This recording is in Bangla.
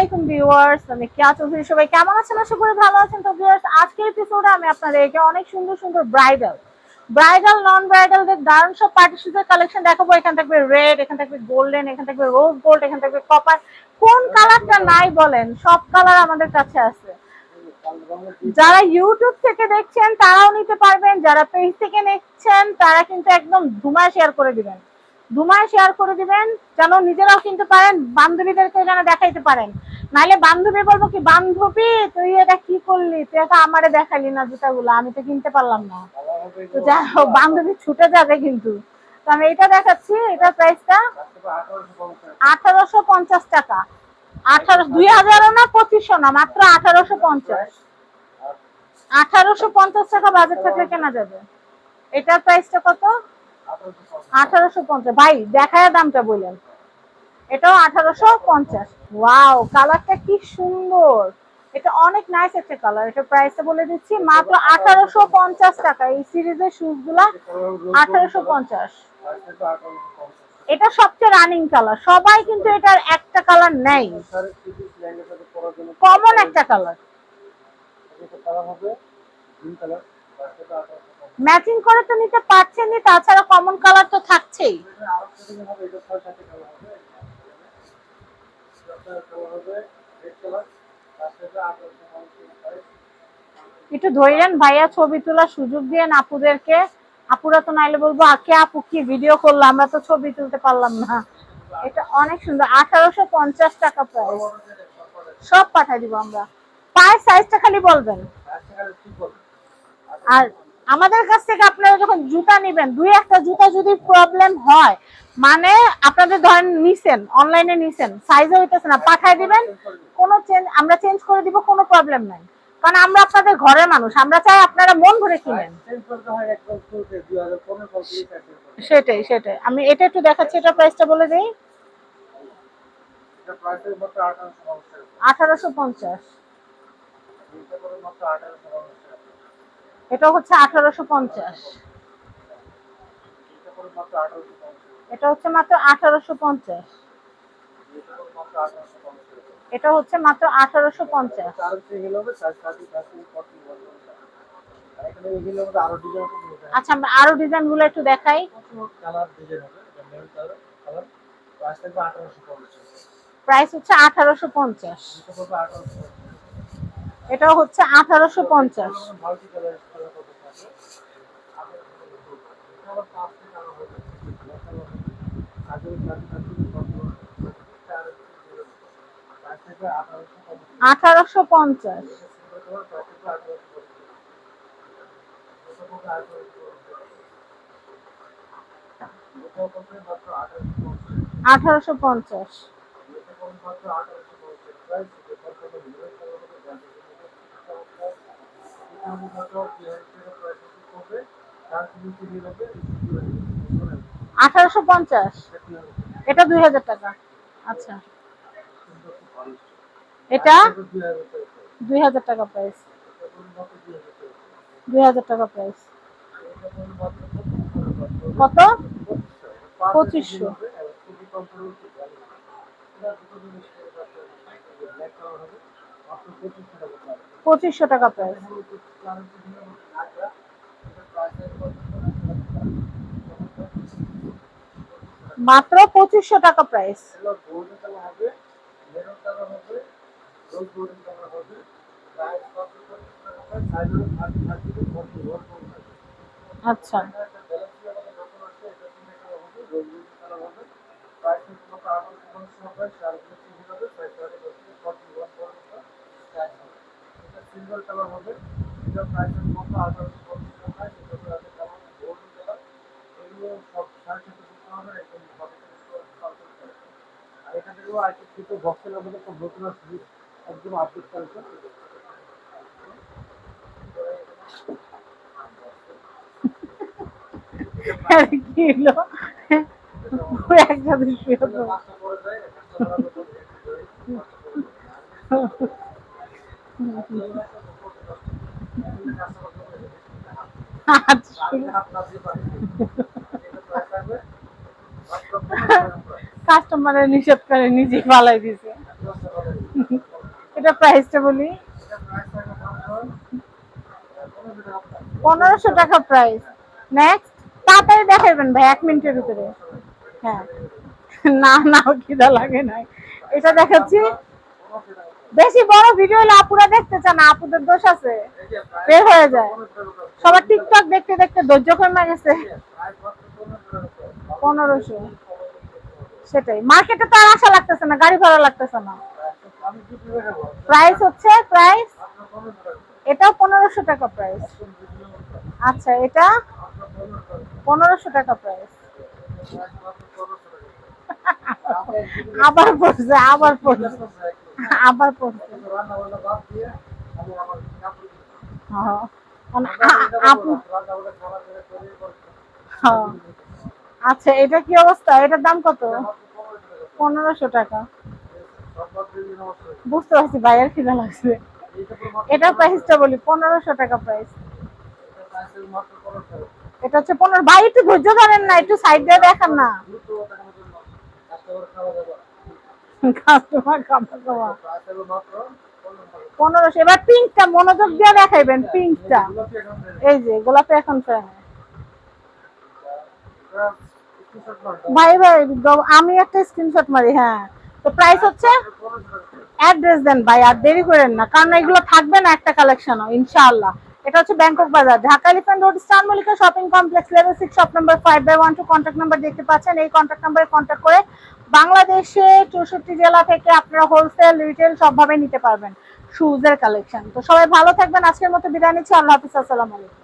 আলাইকুম ভিউয়ার্স, আমি সবাই কেমন আছেন? আশা করি ভালো আছেন। তো ভিউয়ার্স, আজকের এপিসোডে আমি আপনাদেরকে অনেক সুন্দর সুন্দর ব্রাইডাল ব্রাইডাল নন ব্রাইডালদের দারুণ সব কালেকশন দেখাবো। এখান থাকবে রেড এখান থাকবে গোল্ডেন এখান থাকবে রোজ গোল্ড এখান থাকবে কপার কোন কালারটা নাই বলেন, সব কালার আমাদের কাছে আছে। যারা ইউটিউব থেকে দেখছেন, তারাও নিতে পারবেন। যারা পেজ থেকে দেখছেন, তারা কিন্তু একদম ধুমায় শেয়ার করে দিবেন। ধুমায় শেয়ার করে দিবেন, যেন নিজেরাও কিনতে পারেন বান্ধবীদেরকে যেন দেখাইতে পারেন। নাহলে বান্ধবী বলব কি, বান্ধবী, তুই এটা কি করলি? তুই এটা আমারে দেখালি না জুতাগুলো, আমি তো কিনতে পারলাম না। তো যাই হোক, বান্ধবী ছুটে যাবে কিন্তু। তো আমি এটা দেখাচ্ছি, এটার প্রাইসটা আঠারোশো পঞ্চাশ টাকা। আঠারো, দুই হাজারও না, পঁচিশশো না, মাত্র আঠারোশো পঞ্চাশ। আঠারোশো পঞ্চাশ টাকা বাজেট থাকলে কেনা যাবে। এটার প্রাইসটা কত? আঠারোশো পঞ্চাশ। ভাই, দেখায় দামটা বললেন এটাও আঠারোশো পঞ্চাশ। ওয়াও কালারটা কি সুন্দর। এটা অনেক নাইস একটা কালার এটা প্রাইসটা বলে দিচ্ছি, মাত্র আঠারোশো পঞ্চাশ টাকা। এই সিরিজের শুজগুলা আঠারোশো পঞ্চাশ। এটা সবচেয়ে রানিং কালার সবাই কিন্তু এটার একটা কালার নেই কমন একটা কালার ম্যাচিং করে তো নিতে পারছেনই, তাছাড়া কমন কালার তো থাকছেই। একটু ধরেন ভাইয়া ছবি তোলার সুযোগ দিয়ে আপুদেরকে। আপুরা তো নাইলে বলব, আকে আপু কি ভিডিও করল? আমরা তো ছবি তুলতে পারলাম না। এটা অনেক সুন্দর। আঠারোশো পঞ্চাশ টাকা প্রাইস সব পাঠাই দিব আমরা। পায়ের সাইজটা খালি বলবেন। আর আমাদের কাছ থেকে আপনারা যখন জুতা নেবেন, দুই একটা জুতা যদি প্রবলেম হয় মানে আপনাদের ধরেন নিছেন অনলাইনে নিছেন সাইজে হইতেছে না পাঠাই দিবেন, কোনো চেঞ্জ আমরা চেঞ্জ করে দিব, কোনো প্রবলেম নাই। কারণ আমরা আপনাদের ঘরের মানুষ, আমরা চাই আপনারা মন ভরে কিনেন। সেটাই সেটাই। আমি এটা একটু দেখাচ্ছি, এটা প্রাইসটা বলে দিই। আঠারোশো পঞ্চাশ। এটা হচ্ছে আঠারোশো পঞ্চাশ। এটা হচ্ছে মাত্র আঠারোশো পঞ্চাশ। এটা হচ্ছে মাত্র আঠারোশো পঞ্চাশ। আচ্ছা আমরা আরও ডিজাইনগুলো একটু দেখাই। প্রাইস হচ্ছে আঠারোশো পঞ্চাশ। এটাও হচ্ছে আঠারোশো পঞ্চাশ। আঠারোশো পঞ্চাশ। আঠারোশো পঞ্চাশ। আঠারোশো পঞ্চাশ এটা দুই হাজার টাকা। আচ্ছা। এটা দুই হাজার টাকা প্রাইস দুই হাজার টাকা প্রাইস কত? পঁচিশশো। পঁচিশশো টাকা প্রাইস মাত্র পঁচিশশো টাকা প্রাইস আচ্ছা। সিলভার কালার হবে এটা প্রাইস কত আঠারোশো পঞ্চাশ টাকা এটা গোল্ডেন কালার এগুলো সব সাড়ে সব নতুন একদম আপডেট কি হলো? একসাথে শুয়ে পড়ো। নাস্তা করে যায় একটা আচ্ছা কাস্টমারের নিষেধ করে, নিজে পালাই দিছে। এটা প্রাইসটা বলি। পনেরোশো টাকা। প্রাইস নেক্সট তাড়াতাড়ি দেখাবেন ভাই, এক মিনিটের ভিতরে হ্যাঁ। না না খিদা লাগে নাই। এটা দেখাচ্ছি। বেশি বড় ভিডিও হলে আপুরা দেখতে চান, আপুদের দোষ আছে। বের হয়ে যায়। সবার টিকটক দেখতে দেখতে ধৈর্য কমে গেছে price মাত্র পনেরোশো টাকা price। পনেরোশো সেটাই মার্কেটে তো আর আশা লাগতেছে না, গাড়ি ভাড়া লাগতেছে না? প্রাইস হচ্ছে প্রাইস এটাও পনেরোশো টাকা প্রাইস? আচ্ছা এটা পনেরোশো টাকা প্রাইস আবার পড়ছে আবার পড়ছে আবার পড়ছে। হ্যাঁ। মানে আপু। হ্যাঁ। আচ্ছা এটা কি অবস্থা? এটার দাম কত? পনেরোশো টাকা। বুঝতে পারছি বাইরের খিদা লাগছে। এটা প্রাইসটা বলি, পনেরোশো টাকা প্রাইস এটা হচ্ছে পনেরো ভাই, একটু ধৈর্য ধরেন না, একটু সাইড দিয়ে দেখান না। পনেরোশো। এবার পিঙ্কটা মনোযোগ দিয়ে দেখাইবেন পিঙ্কটা। এই যে, গোলাপি এখন মারো। ভাই ভাই আমি একটা স্ক্রিনশট মারি হ্যাঁ। তো প্রাইস হচ্ছে অ্যাড্রেস দেন ভাই, আর দেরি করেন না, কারণ এগুলো থাকবে না একটা কালেকশনও ইনশাআল্লাহ। এটা হচ্ছে Bangkok Bazar Dhaka Elephant Road Star Mallika shopping complex level six shop number five by one two contact number দেখতে পাচ্ছেন। এই কন্ট্যাক্ট নাম্বারে কন্ট্যাক্ট করে বাংলাদেশে চৌষট্টি জেলা থেকে আপনারা হোলসেল রিটেল সবভাবে নিতে পারবেন। শুজের কালেকশন তো সবাই ভালো থাকবেন। আজকের মতো বিদায় নিচ্ছি। আল্লাহ হাফিজ। আসসালামু আলাইকুম।